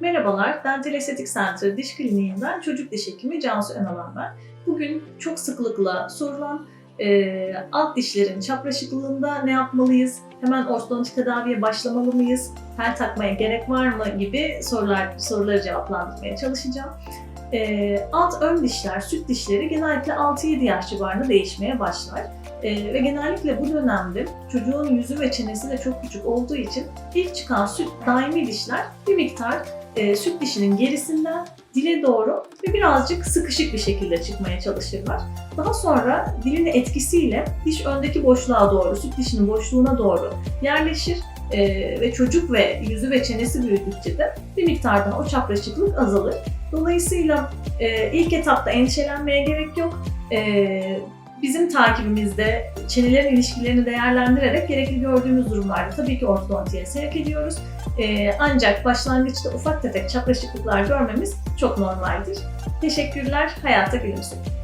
Merhabalar, Dental Estetik Center Diş Kliniği'nden çocuk diş hekimi Cansu Önalan ben. Bugün çok sıklıkla sorulan e, alt dişlerin çapraşıklığında ne yapmalıyız, hemen ortodontik tedaviye başlamalı mıyız, tel takmaya gerek var mı gibi sorular soruları cevaplandırmaya çalışacağım. E, alt ön dişler, süt dişleri genellikle 6-7 yaş civarında değişmeye başlar. E, ve genellikle bu dönemde çocuğun yüzü ve çenesi de çok küçük olduğu için ilk çıkan süt daimi dişler bir miktar e, süt dişinin gerisinden dile doğru ve birazcık sıkışık bir şekilde çıkmaya çalışırlar. Daha sonra dilin etkisiyle diş öndeki boşluğa doğru, süt dişinin boşluğuna doğru yerleşir e, ve çocuk ve yüzü ve çenesi büyüdükçe de bir miktardan o çapraşıklık azalır. Dolayısıyla e, ilk etapta endişelenmeye gerek yok. E, bizim takibimizde çenelerin ilişkilerini değerlendirerek gerekli gördüğümüz durumlarda tabii ki ortodontiye sevk ediyoruz. Ee, ancak başlangıçta ufak tefek çapraşıklıklar görmemiz çok normaldir. Teşekkürler, hayata gülümseyin.